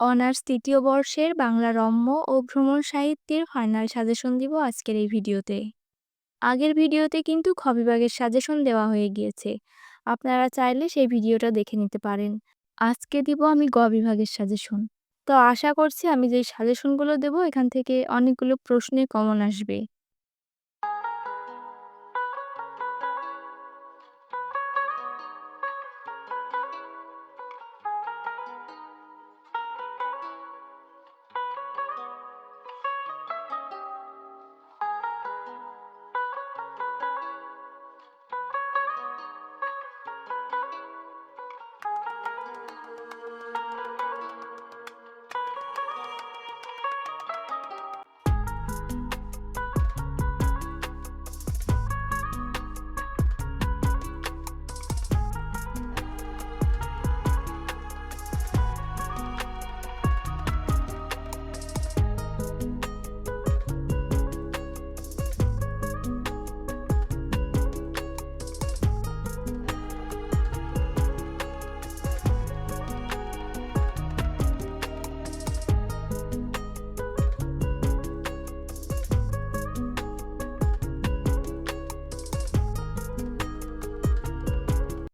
Honours তৃতীয় বর্ষের বাংলা রম্য ও ভ্রমণ সাহিত্যের ফাইনাল সাজেশন দিব আজকের এই ভিডিওতে। আগের ভিডিওতে কিন্তু খ সাজেশন দেওয়া হয়ে গিয়েছে। আপনারা চাইলে সেই ভিডিওটা দেখে নিতে পারেন। আজকে দিব আমি গ বিভাগের সাজেশন। তো আশা করছি আমি যেই সাজেশনগুলো দেব এখান থেকে অনেকগুলো প্রশ্নে কমন আসবে।